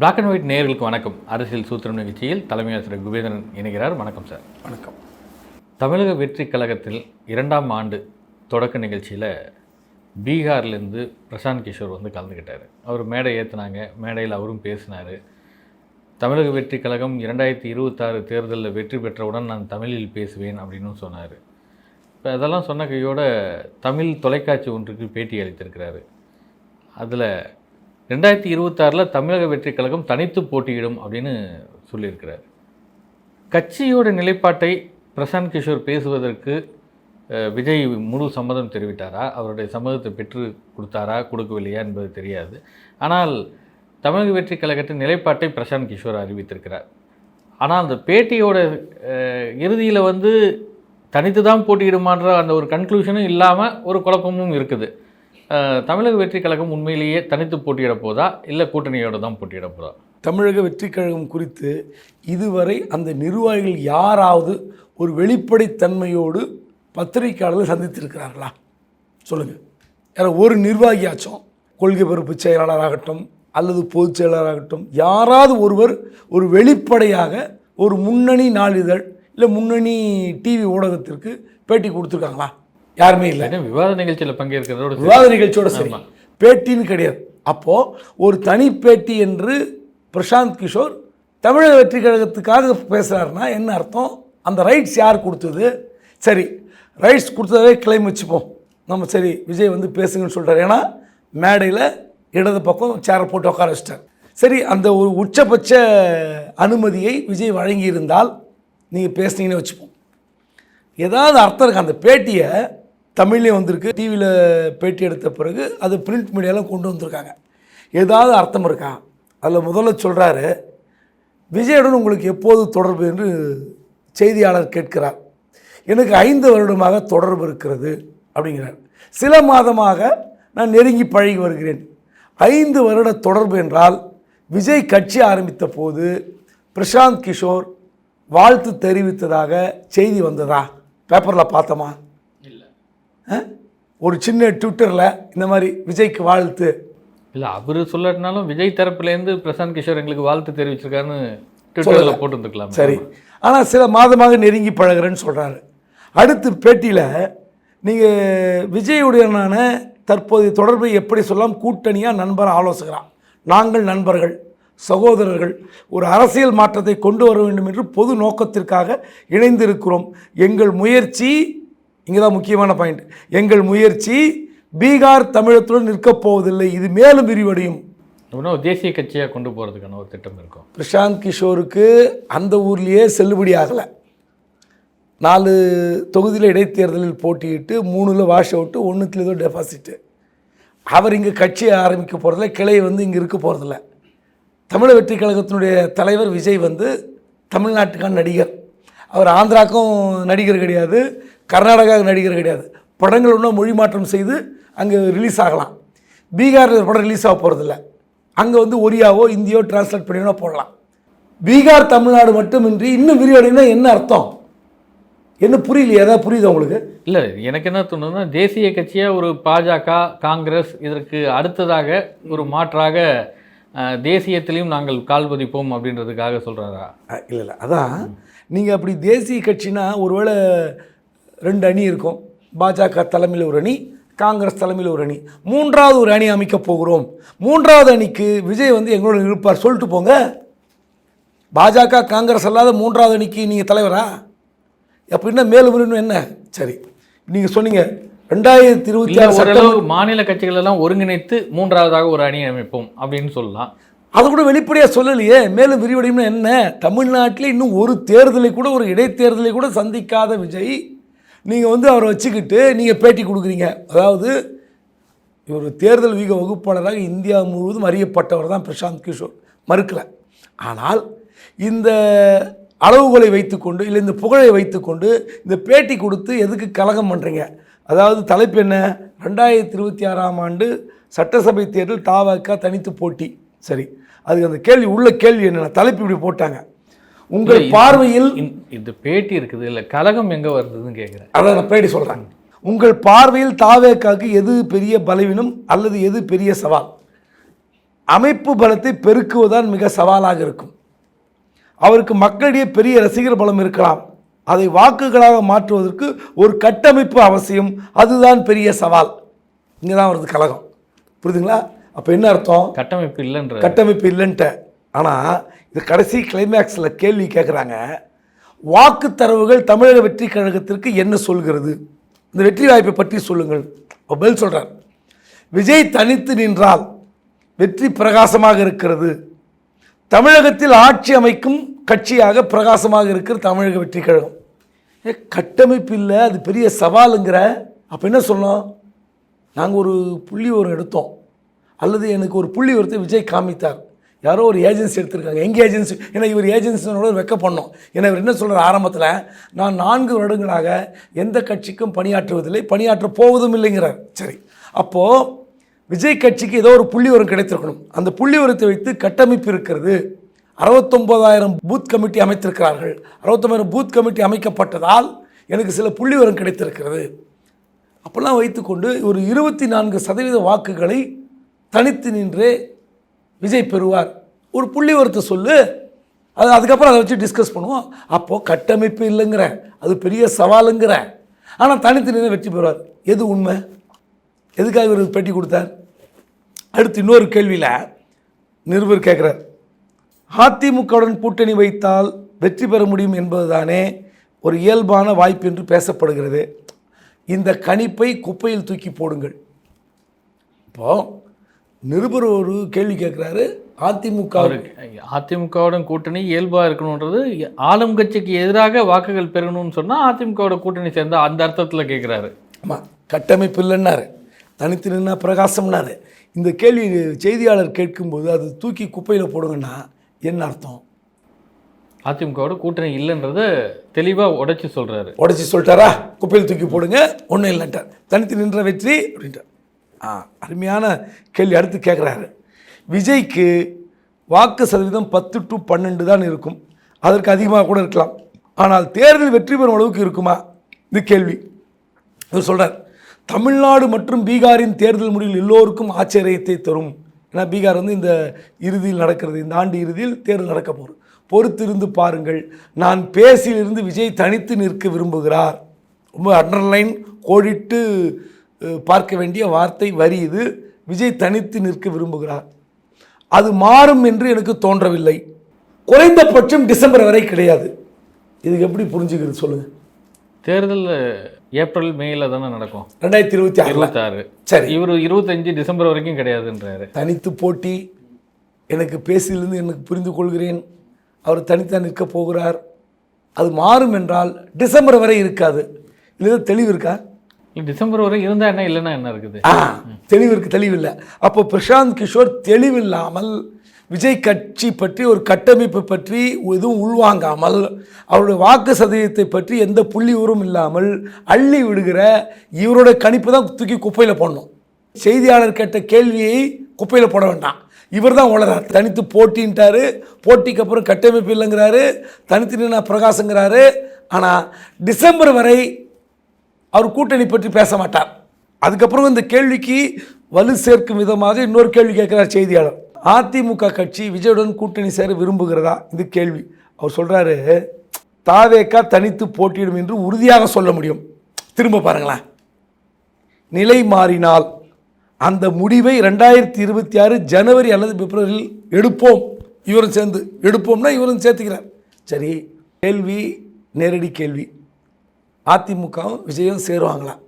Black and white நேயர்களுக்கு வணக்கம். அரசியல் சூத்திரம் நிகழ்ச்சியில் தலைமை ஆசிரியர் குபேந்திரன் இணைகிறார். வணக்கம் சார் வணக்கம். தமிழக வெற்றி கழகத்தில் இரண்டாம் ஆண்டு தொடக்க நிகழ்ச்சியில் பீகார்லேருந்து பிரசாந்த் கிஷோர் வந்து கலந்துக்கிட்டார் அவர் மேடை ஏற்றுனாங்க மேடையில் அவரும் பேசினார். தமிழக வெற்றி கழகம் இரண்டாயிரத்தி இருபத்தாறு தேர்தலில் வெற்றி பெற்றவுடன் நான் தமிழில் பேசுவேன் அப்படின்னு சொன்னார். இப்போ அதெல்லாம் சொன்ன கையோட தமிழ் தொலைக்காட்சி ஒன்றுக்கு பேட்டி அளித்திருக்கிறாரு. அதில் ரெண்டாயிரத்தி இருபத்தாறில் தமிழக வெற்றி கழகம் தனித்து போட்டியிடும் அப்படின்னு சொல்லியிருக்கிறார். கட்சியோட நிலைப்பாட்டை பிரசாந்த் கிஷோர் பேசுவதற்கு விஜய் முழு சம்மதம் தெரிவித்தாரா? அவருடைய சம்மதத்தை பெற்று கொடுத்தாரா? கொடுக்கவில்லையா என்பது தெரியாது. ஆனால் தமிழக வெற்றி கழகத்தின் நிலைப்பாட்டை பிரசாந்த் கிஷோர் அறிவித்திருக்கிறார். ஆனால் அந்த பேட்டியோட இறுதியில் வந்து தனித்து தான் போட்டியிடுமான்ற அந்த ஒரு கன்க்ளூஷனும் இல்லாமல் ஒரு குழப்பமும் இருக்குது. தமிழக வெற்றி கழகம் உண்மையிலேயே தனித்து போட்டியிட போதா? இல்லை கூட்டணியோடு தான் போட்டியிட போதா? தமிழக வெற்றிக் கழகம் குறித்து இதுவரை அந்த நிர்வாகிகள் யாராவது ஒரு வெளிப்படைத்தன்மையோடு பத்திரிகையாளர்கள் சந்தித்திருக்கிறார்களா? சொல்லுங்கள் யாரோ ஒரு நிர்வாகியாச்சும் கொள்கை பொறுப்பு செயலாளராகட்டும் அல்லது பொதுச் செயலாளராகட்டும் யாராவது ஒருவர் ஒரு வெளிப்படையாக ஒரு முன்னணி நாளிதழ் இல்லை முன்னணி டிவி ஊடகத்திற்கு பேட்டி கொடுத்துருக்காங்களா? யாருமே இல்லை. விவாத நிகழ்ச்சியில் பங்கேற்கிறதோட. விவாத நிகழ்ச்சியோட சரி. பேட்டின்னு கிடையாது. அப்போ ஒரு தனி பேட்டி என்று பிரசாந்த் கிஷோர் தமிழக வெற்றி கழகத்துக்காக பேசுகிறாருன்னா என்ன அர்த்தம்? அந்த ரைட்ஸ் யார் கொடுத்தது? சரி ரைட்ஸ் கொடுத்ததே கிளைம் வச்சுப்போம். நம்ம சரி விஜய் வந்து பேசுங்கன்னு சொல்லிட்டார் ஏன்னா மேடையில் இடது பக்கம் சேரை போட்டு உட்கார வச்சிட்டார். சரி அந்த ஒரு உச்சபட்ச அனுமதியை விஜய் வழங்கியிருந்தால் நீங்கள் பேசுனீங்கன்னு வச்சுப்போம். ஏதாவது அர்த்தம் இருக்கு? அந்த பேட்டியை தமிழ்லேயும் வந்திருக்கு. டிவியில் பேட்டி எடுத்த பிறகு அது பிரிண்ட் மீடியாவில் கொண்டு வந்திருக்காங்க. ஏதாவது அர்த்தம் இருக்கா? அதில் முதல்ல சொல்கிறாரு விஜயுடன் உங்களுக்கு எப்போது தொடர்பு? என்று செய்தியாளர் கேட்கிறார். எனக்கு ஐந்து வருடமாக தொடர்பு இருக்கிறது அப்படிங்கிறார். சில மாதமாக நான் நெருங்கி பழகி வருகிறேன். ஐந்து வருட தொடர்பு என்றால் விஜய் கட்சி ஆரம்பித்த போது பிரசாந்த் கிஷோர் வாழ்த்து தெரிவித்ததாக செய்தி வந்ததா? பேப்பரில் பார்த்தோமா? ஒரு சின்ன ட்விட்டரில் இந்த மாதிரி விஜய்க்கு வாழ்த்து. இல்லை அவர் சொல்லட்டினாலும் விஜய் தரப்புலேருந்து பிரசாந்த் கிஷோர் எங்களுக்கு வாழ்த்து தெரிவிச்சிருக்காருன்னு ட்விட்டரில் போட்டுருந்துக்கலாம். சரி. ஆனால் சில மாதமாக நெருங்கி பழகுறேன்னு சொல்கிறாரு அடுத்து பேட்டியில் நீங்கள் விஜயுடனான தற்போதைய தொடர்பை எப்படி சொல்லலாம்? கூட்டணியாக நண்பர் ஆலோசகரா? நாங்கள் நண்பர்கள் சகோதரர்கள் ஒரு அரசியல் மாற்றத்தை கொண்டு வர வேண்டும் என்று பொது நோக்கத்திற்காக இணைந்திருக்கிறோம். எங்கள் முயற்சி இங்கே தான் முக்கியமான பாயிண்ட் எங்கள் முயற்சி பீகார் தமிழகத்துடன் நிற்கப் போவதில்லை. இது மேலும் விரிவடையும். அப்படின்னா தேசிய கட்சியாக கொண்டு போகிறதுக்கான ஒரு திட்டம் இருக்கும். பிரசாந்த் கிஷோருக்கு அந்த ஊர்லேயே செல்லுபடி ஆகலை. நாலு தொகுதியில் இடைத்தேர்தலில் போட்டியிட்டு மூணில் வாஷ் அவுட்டு ஒன்றுத்துல ஏதோ டெபாசிட்டு அவர் இங்கே கட்சியை ஆரம்பிக்க போகிறதில்ல கிளை வந்து இங்கே இருக்க போகிறதில்ல தமிழக வெற்றி கழகத்தினுடைய தலைவர் விஜய் வந்து தமிழ்நாட்டுக்கான நடிகர். அவர் ஆந்திராக்கும் நடிகர் கிடையாது. கர்நாடகா நடிகர் கிடையாது. படங்கள் ஒன்றும் மொழி மாற்றம் செய்து அங்கே ரிலீஸ் ஆகலாம். பீகாரில் படம் ரிலீஸ் ஆக போகிறதில்ல அங்கே வந்து ஒரியாவோ இந்தியோ டிரான்ஸ்லேட் பண்ணினா போடலாம். பீகார் தமிழ்நாடு மட்டுமின்றி இன்னும் விரிவடைனா என்ன அர்த்தம்? என்ன புரியலையே ஏதாவது புரியுதா உங்களுக்கு? இல்லை எனக்கு என்ன தோணுதுன்னா தேசிய கட்சியாக ஒரு பாஜக காங்கிரஸ் இதற்கு அடுத்ததாக ஒரு மாற்றாக தேசியத்திலையும் நாங்கள் கால் பதிப்போம் அப்படின்றதுக்காக சொல்கிறாரா இல்லை இல்லை அதான் நீங்கள் அப்படி தேசிய கட்சினா ஒருவேளை ரெண்டு அணி இருக்கும். பாஜக தலைமையில் ஒரு அணி காங்கிரஸ் தலைமையில் ஒரு அணி. மூன்றாவது ஒரு அணி அமைக்க போகிறோம். மூன்றாவது அணிக்கு விஜய் வந்து எங்களோட இருப்பார். சொல்லிட்டு போங்க. பாஜக காங்கிரஸ் அல்லாத மூன்றாவது அணிக்கு நீங்கள் தலைவரா? அப்படின்னா மேலும் இன்னும் என்ன? சரி நீங்கள் சொன்னீங்க. ரெண்டாயிரத்தி இருபத்தி ஆறு சட்டம் மாநில கட்சிகள் எல்லாம் ஒருங்கிணைத்து மூன்றாவதாக ஒரு அணி அமைப்போம் அப்படின்னு சொல்லலாம். அது கூட வெளிப்படையாக சொல்லலையே. மேலும் விரிவடையும்னு என்ன? தமிழ்நாட்டில் இன்னும் ஒரு தேர்தலை கூட ஒரு இடைத்தேர்தலை கூட சந்திக்காத விஜய் நீங்கள் வந்து அவரை வச்சுக்கிட்டு நீங்கள் பேட்டி கொடுக்குறீங்க. அதாவது இவர் தேர்தல் வீக வகுப்பாளராக இந்தியா முழுவதும் அறியப்பட்டவர் தான் பிரசாந்த் கிஷோர். மறுக்கலை. ஆனால் இந்த அளவுகளை வைத்துக்கொண்டு இல்லை இந்த புகழை வைத்துக்கொண்டு இந்த பேட்டி கொடுத்து எதுக்கு கலகம் பண்ணுறீங்க அதாவது தலைப்பு என்ன? ரெண்டாயிரத்தி இருபத்தி ஆறாம் ஆண்டு சட்டசபை தேர்தல் தாவக தனித்து போட்டி. சரி. அதுக்கு அந்த கேள்வி உள்ள கேள்வி என்னென்ன? தலைப்பு இப்படி போட்டாங்க. உங்கள் பார்வையில் இந்த- பேட்டி இருக்குது இல்லை கலகம் எங்கே வருதுன்னு கேட்குறேன் அதான் நான் பேட்டி சொல்கிறேன் உங்கள் பார்வையில் தாவேக்காக்கு எது பெரிய பலவீனம் அல்லது எது பெரிய சவால்? அமைப்பு பலத்தை பெருக்குவதுதான் மிக சவாலாக இருக்கும். அவருக்கு மக்களிடையே பெரிய ரசிகர் பலம் இருக்கலாம். அதை வாக்குகளாக மாற்றுவதற்கு ஒரு கட்டமைப்பு அவசியம். அதுதான் பெரிய சவால். இங்கே தான் வருது கழகம். புரியுதுங்களா? அப்போ என்ன அர்த்தம்? கட்டமைப்பு இல்லைன்ற கட்டமைப்பு இல்லைன்ட்ட ஆனால் இது கடைசி கிளைமேக்ஸில் கேள்வி கேட்குறாங்க வாக்குத்தரவுகள் தமிழக வெற்றி கழகத்திற்கு என்ன சொல்கிறது? இந்த வெற்றி வாய்ப்பை பற்றி சொல்லுங்கள். பதில் சொல்கிறார் விஜய் தனித்து நின்றால் வெற்றி பிரகாசமாக இருக்கிறது. தமிழகத்தில் ஆட்சி அமைக்கும் கட்சியாக பிரகாசமாக இருக்கிற தமிழக வெற்றி கழகம். ஏ கட்டமைப்பு இல்லை அது பெரிய சவாலுங்கிற. அப்போ என்ன சொல்லணும் நாங்கள் ஒரு புள்ளி ஒரு எடுத்தோம். அல்லது எனக்கு ஒரு புள்ளி ஒருத்தர் விஜய் காமித்தார். யாரோ ஒரு ஏஜென்சி எடுத்திருக்காங்க. எங்கள் ஏஜென்சி ஏன்னா இவர் ஏஜென்சினோட வெக்க பண்ணோம் ஏன்னா இவர் என்ன சொல்கிறார் ஆரம்பத்தில் நான் நான்கு வருடங்களாக எந்த கட்சிக்கும் பணியாற்றுவதில்லை பணியாற்ற போவதும் இல்லைங்கிறார். சரி. அப்போது விஜய் கட்சிக்கு ஏதோ ஒரு புள்ளி உரம் கிடைத்திருக்கணும். அந்த புள்ளி உரத்தை வைத்து கட்டமைப்பு இருக்கிறது. அறுபத்தொம்போதாயிரம் பூத் கமிட்டி அமைத்திருக்கிறார்கள். அறுபத்தொம்பதாயிரம் பூத் கமிட்டி அமைக்கப்பட்டதால் எனக்கு சில புள்ளி உரம் கிடைத்திருக்கிறது. அப்போல்லாம் வைத்துக்கொண்டு ஒரு இருபத்தி நான்கு சதவீத வாக்குகளை தனித்து நின்றே விஜய் பெறுவார். ஒரு புள்ளி ஒருத்தர் சொல்லு. அது அதுக்கப்புறம் அதை வச்சு டிஸ்கஸ் பண்ணுவோம். அப்போது கட்டமைப்பு இல்லைங்கிற. அது பெரிய சவாலுங்கிற. ஆனால் தனித்தனியாக வெற்றி பெறுவார். எது உண்மை? எதுக்காக இவர் பேட்டி கொடுத்தார்? அடுத்து இன்னொரு கேள்வியில் நிருபர் கேட்குறார் அதிமுகவுடன் கூட்டணி வைத்தால் வெற்றி பெற முடியும் என்பதுதானே ஒரு இயல்பான வாய்ப்பு என்று பேசப்படுகிறது. இந்த கணிப்பை குப்பையில் தூக்கி போடுங்கள். இப்போது நிருபர் ஒரு கேள்வி கேட்குறாரு அதிமுக அதிமுகவுடன் கூட்டணி இயல்பா இருக்கணுன்றது ஆளும் கட்சிக்கு எதிராக வாக்குகள் பெறணும்னு சொன்னா அதிமுகவோட கூட்டணி சேர்ந்தா அந்த அர்த்தத்துல கேட்குறாரு. ஆமாம் கட்டமைப்பு இல்லைன்னாரு. தனித்து நின்னா பிரகாசம்னாரு. இந்த கேள்வி செய்தியாளர் கேட்கும்போது அது தூக்கி குப்பையில் போடுங்கன்னா என்ன அர்த்தம்? அதிமுகவோட கூட்டணி இல்லைன்றத தெளிவா உடைச்சு சொல்றாரு. உடச்சி சொல்லிட்டாரா? குப்பையில் தூக்கி போடுங்க ஒன்றும் இல்லைன்ட்டார். தனித்து நின்ற வெற்றி அப்படின்ட்டார். அருமையான கேள்வி அடுத்து கேட்குறாரு விஜய்க்கு வாக்கு சதவீதம் பத்து டு பன்னெண்டு தான் இருக்கும். அதற்கு அதிகமாக கூட இருக்கலாம். ஆனால் தேர்தல் வெற்றி பெறும் அளவுக்கு இருக்குமா? இது கேள்வி. இவர் சொல்கிறார் தமிழ்நாடு மற்றும் பீகாரின் தேர்தல் முடிவில் எல்லோருக்கும் ஆச்சரியத்தை தரும். ஏன்னா பீகார் வந்து இந்த இறுதியில் நடக்கிறது. இந்த ஆண்டு இறுதியில் தேர்தல் நடக்க போகுது. பொறுத்திருந்து பாருங்கள். நான் பேசியிலிருந்து விஜய் தனித்து நிற்க விரும்புகிறார். ரொம்ப அண்டர்லைன் கோடிட்டு பார்க்க வேண்டிய வார்த்தை வரி இது. விஜய் தனித்து நிற்க விரும்புகிறார். அது மாறும் என்று எனக்கு தோன்றவில்லை. குறைந்தபட்சம் டிசம்பர் வரை கிடையாது. இதுக்கு எப்படி புரிஞ்சுக்கிறது சொல்லுங்கள் தேர்தல் ஏப்ரல் மேல தானே நடக்கும். ரெண்டாயிரத்தி இருபத்தி இருபத்தாறு சரி. இவர் இருபத்தஞ்சு டிசம்பர் வரைக்கும் கிடையாதுன்றாரு. தனித்து போட்டி. எனக்கு பேசியிலிருந்து எனக்கு புரிந்து கொள்கிறேன். அவர் தனித்தான் நிற்க போகிறார். அது மாறும் என்றால் டிசம்பர் வரை இருக்காது. இல்லை தெளிவு இருக்கா? டிசம்பர் வரை இருந்தா என்ன இல்லைன்னா என்ன இருக்குது? ஆ தெளிவு தெளிவில்லை. அப்போ பிரசாந்த் கிஷோர் தெளிவில்லாமல் விஜய் கட்சி பற்றி ஒரு கட்டமைப்பு பற்றி எதுவும் உள்வாங்காமல் அவருடைய வாக்கு சதவீதத்தை பற்றி எந்த புள்ளி உரம் இல்லாமல் அள்ளி விடுகிற இவரோட கணிப்பு தான் தூக்கி குப்பையில் போடணும். செய்தியாளர் கேட்ட கேள்வியை குப்பையில் போட வேண்டாம். இவர் தான் உளறார். தனித்து போட்டின்ட்டாரு. போட்டிக்கு அப்புறம் கட்டமைப்பு இல்லைங்கிறாரு. தனித்து நின்னா பிரகாசங்கிறாரு. ஆனால் டிசம்பர் வரை அவர் கூட்டணி பற்றி பேச மாட்டார். அதுக்கப்புறம் இந்த கேள்விக்கு வலு சேர்க்கும் விதமாக இன்னொரு கேள்வி கேட்குறார் செய்தியாளர். அதிமுக கட்சி விஜயுடன் கூட்டணி சேர விரும்புகிறதா? இது கேள்வி. அவர் சொல்கிறாரு தாவேக்கா தனித்து போட்டியிடும் என்று உறுதியாக சொல்ல முடியும். திரும்ப பாருங்களேன். நிலை மாறினால் அந்த முடிவை ரெண்டாயிரத்தி இருபத்தி ஆறு ஜனவரி அல்லது பிப்ரவரியில் எடுப்போம். இவரும் சேர்ந்து எடுப்போம்னா இவரும் சேர்த்துக்கிறார். சரி கேள்வி நேரடி கேள்வி. அதிமுகவும் விஜயம் சேருவாங்களாம்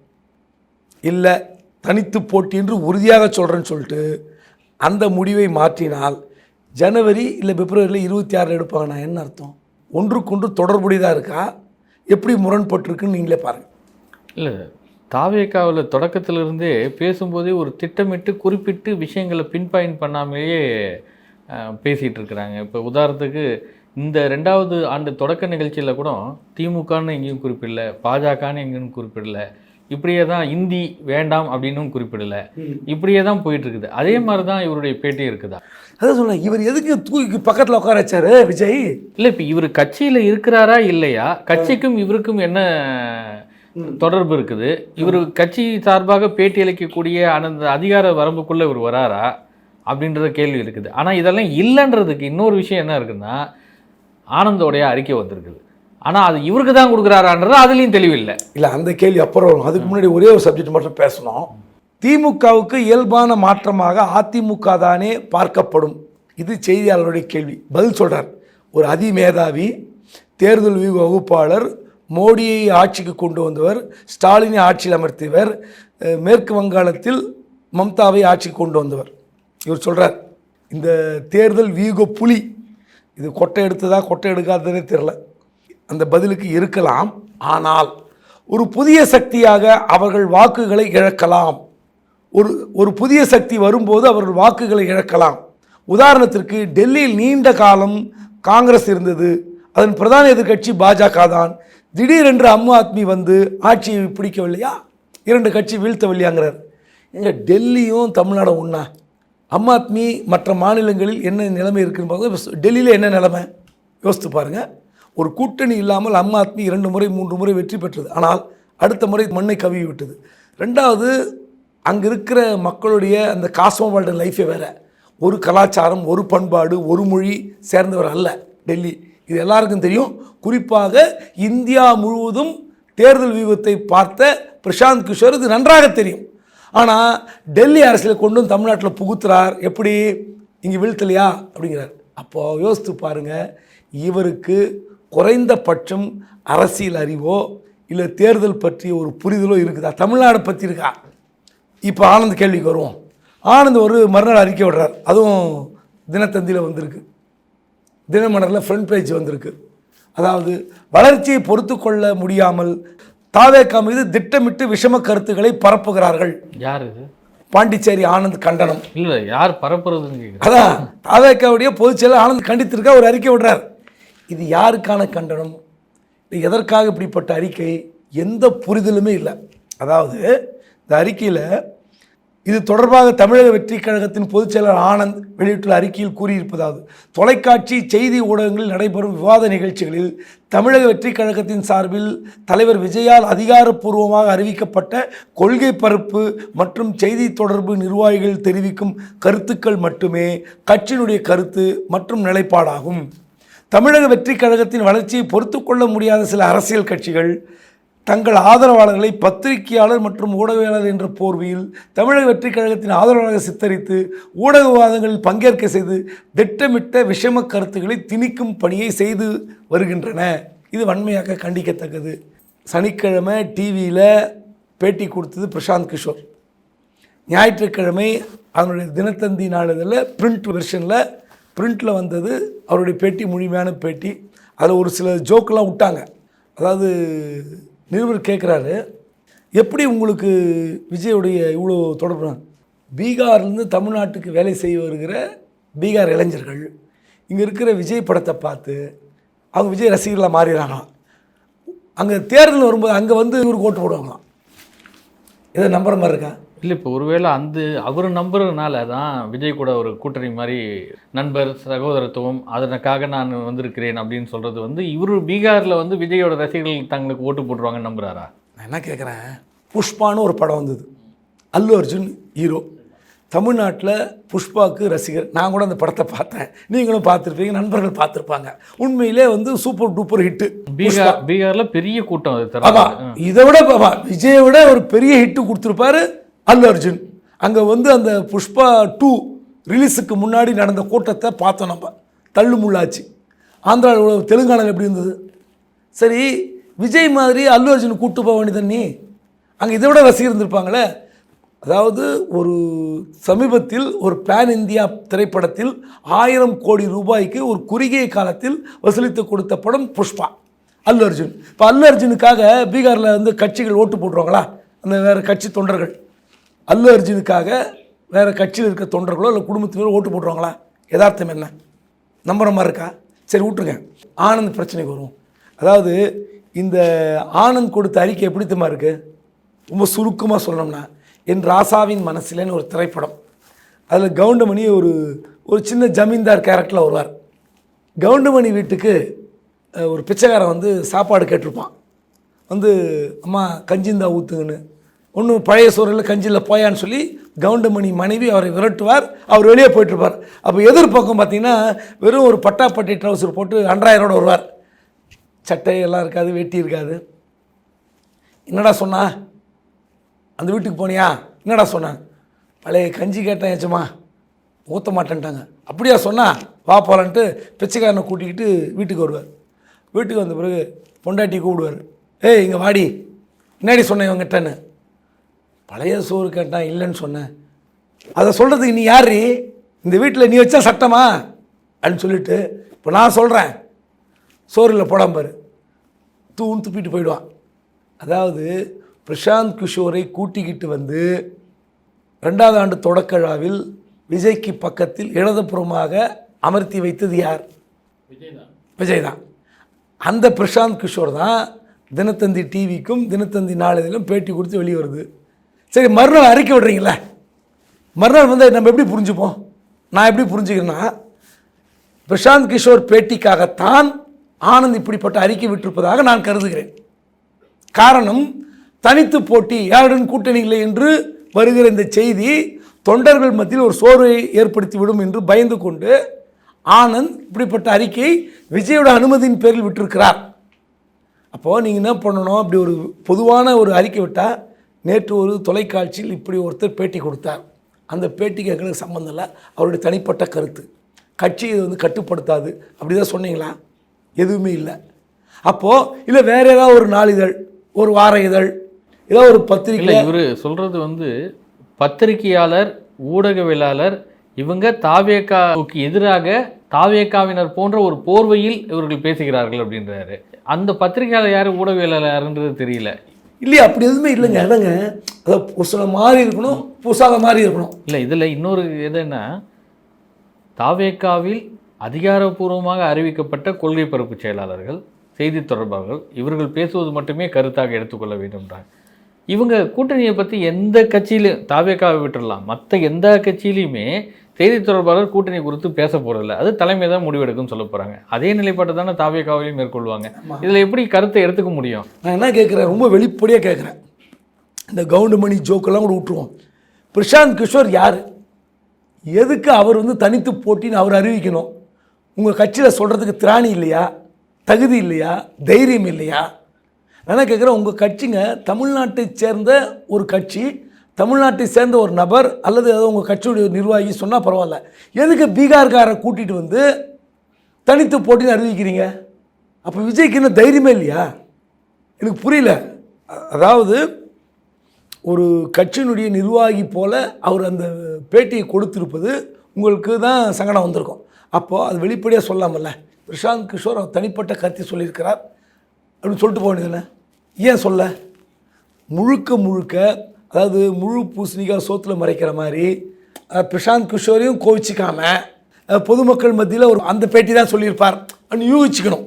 இல்லை தனித்து போட்டி என்று உறுதியாக சொல்கிறேன்னு சொல்லிட்டு அந்த முடிவை மாற்றினால் ஜனவரி இல்லை பிப்ரவரியில் இருபத்தி ஆறில் எடுப்பாங்கன்னா என்ன அர்த்தம்? ஒன்றுக்கொன்று தொடர்புடையதாக இருக்கா? எப்படி முரண்பட்டிருக்குன்னு நீங்களே பாருங்கள் இல்லை தாவேக்காவில் தொடக்கத்திலிருந்தே பேசும்போதே ஒரு திட்டமிட்டு குறிப்பிட்டு விஷயங்களை பின்பாயின் பண்ணாமலேயே பேசிகிட்டு இருக்கிறாங்க. இப்போ உதாரணத்துக்கு இந்த ரெண்டாவது ஆண்டு தொடக்க நிகழ்ச்சியில் கூட திமுகன்னு எங்கேயும் குறிப்பிடல பாஜகன்னு எங்கேயும் குறிப்பிடல. இப்படியே தான் இந்தி வேண்டாம் அப்படின்னும் குறிப்பிடல. இப்படியே தான் போயிட்டு இருக்குது. அதே மாதிரி தான் இவருடைய பேட்டி இருக்குதா? அதான் சொன்னேன் இவர் எதுக்கு தூக்கி பக்கத்தில் உட்கார வச்சாரு விஜய்? இல்லை இப்போ இவர் கட்சியில் இருக்கிறாரா இல்லையா? கட்சிக்கும் இவருக்கும் என்ன தொடர்பு இருக்குது? இவர் கட்சி சார்பாக பேட்டி அளிக்கக்கூடிய அந்த அதிகார வரம்புக்குள்ள இவர் வராரா அப்படின்றத கேள்வி இருக்குது. ஆனால் இதெல்லாம் இல்லைன்றதுக்கு இன்னொரு விஷயம் என்ன இருக்குன்னா ஆனந்தோடைய அறிக்கை வந்திருக்குது. ஆனால் அது இவருக்கு தான் கொடுக்குறாரான்றது அதுலேயும் தெளிவில்லை. இல்லை அந்த கேள்வி அப்புறம் அதுக்கு முன்னாடி ஒரே ஒரு சப்ஜெக்ட் மட்டும் பேசணும். திமுகவுக்கு இயல்பான மாற்றமாக அதிமுக தானே பார்க்கப்படும். இது செய்தியாளருடைய கேள்வி. பதில் சொல்கிறார் ஒரு அதிமேதாவி தேர்தல் வியூக வகுப்பாளர் மோடியை ஆட்சிக்கு கொண்டு வந்தவர் ஸ்டாலினை ஆட்சியில் அமர்த்தியவர் மேற்கு வங்காளத்தில் மம்தாவை ஆட்சிக்கு கொண்டு வந்தவர். இவர் சொல்கிறார் இந்த தேர்தல் வியூக புலி இது கொட்டை எடுத்ததா கொட்டை எடுக்காததுனே தெரில அந்த பதிலுக்கு இருக்கலாம். ஆனால் ஒரு புதிய சக்தியாக அவர்கள் வாக்குகளை இழக்கலாம். ஒரு ஒரு புதிய சக்தி வரும்போது அவர்கள் வாக்குகளை இழக்கலாம். உதாரணத்திற்கு டெல்லியில் நீண்ட காலம் காங்கிரஸ் இருந்தது. அதன் பிரதான எதிர்க்கட்சி பாஜக தான் திடீரென்று அம் ஆத்மி வந்து ஆட்சியை பிடிக்கவில்லையா? இரண்டு கட்சி வீழ்த்தவில்லையாங்கிறார். எங்கள் டெல்லியும் தமிழ்நாடும் ஒன்றா அம் ஆத்மி மற்ற மாநிலங்களில் என்ன நிலைமை இருக்குன்னு பார்க்க டெல்லியில் என்ன நிலைமை? யோசித்து பாருங்கள் ஒரு கூட்டணி இல்லாமல் அம் ஆத்மி இரண்டு முறை மூன்று முறை வெற்றி பெற்றது. ஆனால் அடுத்த முறை மண்ணை கவி விட்டது. ரெண்டாவது அங்கே இருக்கிற மக்களுடைய அந்த காஸ்மோபாலிட்டன் லைஃபே வேறு. ஒரு கலாச்சாரம் ஒரு பண்பாடு ஒரு மொழி சேர்ந்தவர் அல்ல டெல்லி. இது எல்லாருக்கும் தெரியும். குறிப்பாக இந்தியா முழுவதும் தேர்தல் வியூகத்தை பார்த்த பிரசாந்த் கிஷோர் இது நன்றாக தெரியும். ஆனால் டெல்லி அரசியல் கொண்டு வந்து தமிழ்நாட்டில் புகுத்துறார். எப்படி? இங்கே வீழ்த்தலையா? அப்படிங்கிறார். அப்போது யோசித்து பாருங்க இவருக்கு குறைந்தபட்சம் அரசியல் அறிவோ இல்லை தேர்தல் பற்றிய ஒரு புரிதலோ இருக்குதா? தமிழ்நாடு பற்றி இருக்கா? இப்போ ஆனந்த் கேள்விக்கு வருவோம். ஆனந்த் ஒரு மறுநாள் அறிக்கை விடுறார். அதுவும் தினத்தந்தியில் வந்திருக்கு. தினமலரில் ஃப்ரண்ட் பேஜ் வந்திருக்கு. அதாவது வளர்ச்சியை பொறுத்து கொள்ள முடியாமல் தாவேக்கா மீது திட்டமிட்டு விஷம கருத்துக்களை பரப்புகிறார்கள். யார் இது? பாண்டிச்சேரி ஆனந்த் கண்டனம். இல்லை யார் பரப்புறதுன்னு அதான் தாவேக்காவுடைய பொதுச் செயலர் ஆனந்த் கண்டித்திருக்கா ஒரு அறிக்கை விடுறார். இது யாருக்கான கண்டனம்? இது எதற்காக இப்படிப்பட்ட அறிக்கை? எந்த புரிதலுமே இல்லை. அதாவது இந்த அறிக்கையில் இது தொடர்பாக தமிழக வெற்றி கழகத்தின் பொதுச் செயலர் ஆனந்த் வெளியிட்டுள்ள அறிக்கையில் கூறியிருப்பதாவது தொலைக்காட்சி செய்தி ஊடகங்களில் நடைபெறும் விவாத நிகழ்ச்சிகளில் தமிழக வெற்றி கழகத்தின் சார்பில் தலைவர் விஜயால் அதிகாரப்பூர்வமாக அறிவிக்கப்பட்ட கொள்கை பரப்பு மற்றும் செய்தி தொடர்பு நிர்வாகிகள் தெரிவிக்கும் கருத்துக்கள் மட்டுமே கட்சியினுடைய கருத்து மற்றும் நிலைப்பாடாகும். தமிழக வெற்றி கழகத்தின் வளர்ச்சியை பொறுத்து கொள்ள முடியாத சில அரசியல் கட்சிகள் தங்கள் ஆதரவாளர்களை பத்திரிகையாளர் மற்றும் ஊடகவியலாளர் என்ற போர்வையில் தமிழக வெற்றிக் கழகத்தின் ஆதரவாளர்கள் சித்தரித்து ஊடகவாதங்களில் பங்கேற்க செய்து திட்டமிட்ட விஷம கருத்துக்களை திணிக்கும் பணியை செய்து வருகின்றன. இது வன்மையாக கண்டிக்கத்தக்கது. சனிக்கிழமை டிவியில் பேட்டி கொடுத்தது பிரசாந்த் கிஷோர். ஞாயிற்றுக்கிழமை அதனுடைய தினத்தந்தி நாளிதழில் பிரிண்ட் வெர்ஷனில் பிரிண்டில் வந்தது அவருடைய பேட்டி முழுமையான பேட்டி. அதில் ஒரு சில ஜோக்கெலாம் விட்டாங்க. அதாவது நிருபர் கேட்குறாரு எப்படி உங்களுக்கு விஜயுடைய இவ்வளோ தொடர்பு? பீகார்லேருந்து தமிழ்நாட்டுக்கு வேலை செய்ய வருகிற பீகார் இளைஞர்கள் இங்கே இருக்கிற விஜய் படத்தை பார்த்து அவங்க விஜய் ரசிகர்களாக மாறிடுறாங்களாம் அங்கே தேர்தல் வரும்போது அங்கே வந்து இவருக்கு ஓட்டு போடுவாங்களாம் இதை நம்புகிற மாதிரி இருக்கா? இல்லை இப்போ ஒருவேளை அந்த அவர் நம்புறதுனால தான் விஜய் கூட ஒரு கூட்டணி மாதிரி நண்பர் சகோதரத்துவம் அதற்காக நான் வந்திருக்கிறேன் அப்படின்னு சொல்றது வந்து இவர் பீகாரில் வந்து விஜயோட ரசிகர்கள் தங்களுக்கு ஓட்டு போட்டுருவாங்கன்னு நம்புறாரா? நான் என்ன கேட்குறேன் புஷ்பான்னு ஒரு படம் வந்தது. அல்லு அர்ஜுன் ஹீரோ. தமிழ்நாட்டில் புஷ்பாவுக்கு ரசிகர். நான் கூட அந்த படத்தை பார்த்தேன். நீங்களும் பார்த்துருப்பீங்க நண்பர்கள் பார்த்துருப்பாங்க. உண்மையிலே வந்து சூப்பர் டூப்பர் ஹிட்டு. பீகார் பீகார்ல பெரிய கூட்டம் அது ஆமா தர இதை விட விஜயை விட ஒரு பெரிய ஹிட்டு கொடுத்துருப்பாரு அல்லு அர்ஜுன் அங்கே வந்து அந்த புஷ்பா டூ ரிலீஸுக்கு முன்னாடி நடந்த கூட்டத்தை பார்த்தோம் நம்ம. தள்ளுமுள்ளாச்சு ஆந்திராவில் தெலுங்கானாவில் எப்படி இருந்தது? சரி விஜய் மாதிரி அல்லு அர்ஜுன் கூட்டு போக வேண்டியது நீ. அங்கே இதை விட ரசிகர் இருந்திருப்பாங்களே. அதாவது ஒரு சமீபத்தில் ஒரு பேன் இந்தியா திரைப்படத்தில் ஆயிரம் கோடி ரூபாய்க்கு ஒரு குறுகிய காலத்தில் வசூலித்து கொடுத்த படம் புஷ்பா அல்லு அர்ஜுன். இப்போ அல்லு அர்ஜுனுக்காக பீகாரில் வந்து கட்சிகள் ஓட்டு போட்டுருவாங்களா அந்த வேறு கட்சி தொண்டர்கள். அல்லு அர்ஜுனுக்காக வேறு கட்சியில் இருக்க தொண்டர்களோ இல்லை குடும்பத்தினரோ ஓட்டு போட்டுருவாங்களா யதார்த்தம் என்ன? நம்புற மாதிரி இருக்கா? சரி விட்டுருங்க. ஆனந்த் பிரச்சனைக்கு வரும் அதாவது இந்த ஆனந்த் கொடுத்த அறிக்கை எப்படி இருக்குது ரொம்ப சுருக்கமாக சொல்லணும்னா என் ராசாவின் மனசிலேன்னு ஒரு திரைப்படம். அதில் கவுண்டமணி ஒரு ஒரு சின்ன ஜமீன்தார் கேரக்டரில் வருவார். கவுண்டமணி வீட்டுக்கு ஒரு பிச்சைக்காரன் வந்து சாப்பாடு கேட்டிருப்பான். வந்து அம்மா கஞ்சிந்தா ஊற்றுங்கன்னு ஒன்று பழைய சோறில் கஞ்சியில் போயான்னு சொல்லி கவுண்டமணி மனைவி அவரை விரட்டுவார். அவர் வெளியே போயிட்டுருப்பார். அப்போ எதிர்பக்கம் பார்த்தீங்கன்னா வெறும் ஒரு பட்டாப்பட்டி ட்ரௌசர் போட்டு அன்றாயிரோட வருவார். சட்டை எல்லாம் இருக்காது வெட்டி இருக்காது. என்னடா சொன்னா? அந்த வீட்டுக்கு போனியா? என்னடா சொன்னான் பழைய கஞ்சி கேட்டேன் ஏச்சம்மா ஊற்ற மாட்டேன்ட்டாங்க. அப்படியா சொன்னா? வா போகலான்ட்டு பிச்சைக்காரனை கூட்டிக்கிட்டு வீட்டுக்கு வருவார். வீட்டுக்கு வந்த பிறகு பொண்டாட்டி கூப்பிடுவார். ஏய் இங்கே வாடி. என்னடி சொன்னேன் இவங்கிட்டன்னு? பழைய சோறு கேட்டான் இல்லைன்னு சொன்னேன். அதை சொல்கிறதுக்கு நீ யாரு இந்த வீட்டில் நீ வச்சா சட்டமா? அப்படின்னு சொல்லிட்டு இப்போ நான் சொல்கிறேன் சோறில் போடாம பாரு. தூண் துப்பிட்டு போயிடுவான். அதாவது பிரசாந்த் கிஷோரை கூட்டிக்கிட்டு வந்து ரெண்டாவது ஆண்டு தொடக்க விழாவில் விஜய்க்கு பக்கத்தில் இடதுபுறமாக அமர்த்தி வைத்தது யார்? விஜய் தான் அந்த பிரசாந்த் கிஷோர் தான் தினத்தந்தி டிவிக்கும் தினத்தந்தி நாளிதழும் பேட்டி கொடுத்து வெளியே வருது சரி மறுநாள் அறிக்கை விடுறீங்களே. மறுநாள் வந்து நம்ம எப்படி புரிஞ்சுப்போம்? நான் எப்படி புரிஞ்சுக்கிறேன்னா பிரசாந்த் கிஷோர் பேட்டிக்காகத்தான் ஆனந்த் இப்படிப்பட்ட அறிக்கை விட்டிருப்பதாக நான் கருதுகிறேன். காரணம் தனித்து போட்டி யாருடன் கூட்டணி இல்லை என்று வருகிற இந்த செய்தி தொண்டர்கள் மத்தியில் ஒரு சோர்வை ஏற்படுத்தி விடும் என்று பயந்து கொண்டு ஆனந்த் இப்படிப்பட்ட அறிக்கையை விஜயோட அனுமதியின் பேரில் விட்டிருக்கிறார். அப்போது நீங்கள் என்ன பண்ணணும்? அப்படி ஒரு பொதுவான ஒரு அறிக்கை விட்டால் நேற்று ஒரு தொலைக்காட்சியில் இப்படி ஒருத்தர் பேட்டி கொடுத்தார். அந்த பேட்டிக்கு எங்களுக்கு சம்மந்தம் இல்லை. அவருடைய தனிப்பட்ட கருத்து. கட்சி இது வந்து கட்டுப்படுத்தாது. அப்படி தான் சொன்னீங்களா? எதுவுமே இல்லை. அப்போது இல்லை வேறு ஏதாவது ஒரு நாளிதழ் ஒரு வார இதழ் ஏதோ ஒரு பத்திரிகை. இவர் சொல்கிறது வந்து பத்திரிகையாளர் ஊடகவியலாளர் இவங்க தாவேக்காவுக்கு எதிராக தாவேக்காவினர் போன்ற ஒரு போர்வையில் இவர்கள் பேசுகிறார்கள் அப்படின்றாரு. அந்த பத்திரிகையாளர் யார்? ஊடகவியலாளர் யாருன்றது தெரியல. இல்லையா அப்படி எதுவுமே இல்லைங்க. அதாங்க அதாவது பூசல மாதிரி இருக்கணும் பூசாத மாதிரி இருக்கணும். இல்லை இதில் இன்னொரு எதுன்னா தாவேக்காவில் அதிகாரப்பூர்வமாக அறிவிக்கப்பட்ட கொள்கை பரப்பு செயலாளர்கள் செய்தி தொடர்பாளர்கள் இவர்கள் பேசுவது மட்டுமே கருத்தாக எடுத்துக்கொள்ள வேண்டும்ன்றாங்க. இவங்க கூட்டணியை பற்றி எந்த கட்சியிலும் தாவேக்காவை விட்டுறலாம். மற்ற எந்த கட்சியிலையுமே செய்தி தொடர்பாளர் கூட்டணி குறித்து பேச போகிறதில்ல அது தலைமை தான் முடிவெடுக்கும்னு சொல்ல போகிறாங்க அதே நிலைப்பாட்டை தானே தாவேக்காவிலையும் மேற்கொள்வாங்க. இதில் எப்படி கருத்தை எடுத்துக்க முடியும்? நான் என்ன கேட்குறேன் ரொம்ப வெளிப்படையாக கேட்குறேன் இந்த கவுண்டமணி ஜோக்கெல்லாம் கூட விட்டுருவோம். பிரசாந்த் கிஷோர் யார்? எதுக்கு அவர் வந்து தனித்து போட்டின்னு அவர் அறிவிக்கணும்? உங்கள் கட்சியில் சொல்கிறதுக்கு திராணி இல்லையா? தகுதி இல்லையா? தைரியம் இல்லையா? நான் கேட்குறேன் உங்கள் கட்சிங்க தமிழ்நாட்டை சேர்ந்த ஒரு கட்சி தமிழ்நாட்டை சேர்ந்த ஒரு நபர் அல்லது ஏதோ உங்கள் கட்சியுடைய நிர்வாகி சொன்னால் பரவாயில்ல. எதுக்கு பீகார்காரை கூட்டிகிட்டு வந்து தனித்து போட்டின்னு அறிவிக்கிறீங்க? அப்போ விஜய்க்கு என்ன தைரியமே இல்லையா? எனக்கு புரியல. அதாவது ஒரு கட்சியினுடைய நிர்வாகி போல் அவர் அந்த பேட்டியை கொடுத்துருப்பது உங்களுக்கு தான் சங்கடம் வந்திருக்கும். அப்போது அது வெளிப்படையாக சொல்லாமல்ல. பிரசாந்த் கிஷோர் அவர் தனிப்பட்ட கருத்தை சொல்லியிருக்கிறார். அப்படின்னு சொல்லிட்டு போக வேண்டியதுதானே? ஏன் சொல்ல? முழுக்க முழுக்க அதாவது முழு பூசணிக்காய் சோத்தில் மறைக்கிற மாதிரி பிரசாந்த் கிஷோரையும் கோவிச்சிக்காம பொதுமக்கள் மத்தியில் ஒரு அந்த பேட்டி தான் சொல்லியிருப்பார் அப்படின்னு யூகிச்சுக்கணும்.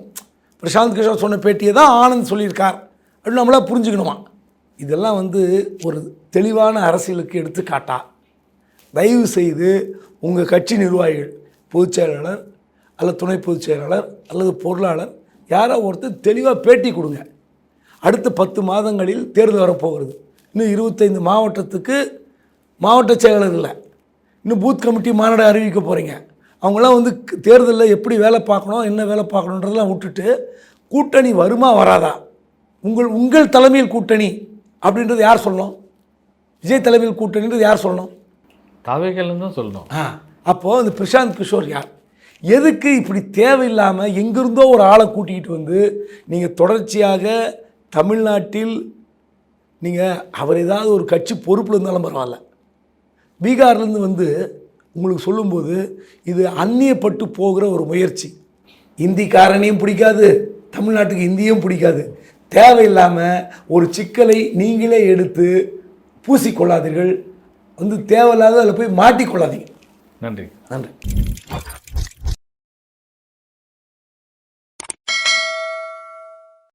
பிரசாந்த் கிஷோர் சொன்ன பேட்டியை தான் ஆனந்த் சொல்லியிருக்கார் அப்படின்னு நம்மளா புரிஞ்சுக்கணுமா? இதெல்லாம் வந்து ஒரு தெளிவான அரசியலுக்கு எடுத்துக்காட்டா? தயவு செய்து உங்கள் கட்சி நிர்வாகிகள் பொதுச் செயலாளர் அல்லது துணை பொதுச் செயலாளர் அல்லது பொருளாளர் யாரோ ஒருத்தர் தெளிவாக பேட்டி கொடுங்க. அடுத்த பத்து மாதங்களில் தேர்தல் வரப்போகிறது. இன்னும் இருபத்தைந்து மாவட்டத்துக்கு மாவட்ட செயலாளர் இல்லை. இன்னும் பூத் கமிட்டி மாநாடு அறிவிக்க போகிறீங்க அவங்களாம் வந்து தேர்தலில் எப்படி வேலை பார்க்கணும் என்ன வேலை பார்க்கணுன்றதெல்லாம் விட்டுட்டு கூட்டணி வருமா வராதா? உங்கள் உங்கள் தலைமையில் கூட்டணி அப்படின்றது யார் சொல்லணும்? விஜய் தலைமையில் கூட்டணின்றது யார் சொல்லணும்? தாவேக்காலேருந்து தான் சொல்லணும். ஆ அப்போது இந்த பிரசாந்த் கிஷோர் யார்? எதுக்கு இப்படி தேவையில்லாமல் எங்கிருந்தோ ஒரு ஆளை கூட்டிகிட்டு வந்து நீங்கள் தொடர்ச்சியாக தமிழ்நாட்டில் நீங்கள் அவர் ஏதாவது ஒரு கட்சி பொறுப்பில் இருந்தாலும் பரவாயில்ல. பீகார்லேருந்து வந்து உங்களுக்கு சொல்லும்போது இது அந்நியப்பட்டு போகிற ஒரு முயற்சி. இந்திக்காரனையும் பிடிக்காது தமிழ்நாட்டுக்கு இந்தியும் பிடிக்காது. தேவையில்லாமல் ஒரு சிக்கலை நீங்களே எடுத்து பூசிக்கொள்ளாதீர்கள். வந்து தேவையில்லாத அதில் போய் மாட்டிக்கொள்ளாதீங்க. நன்றி. நன்றி.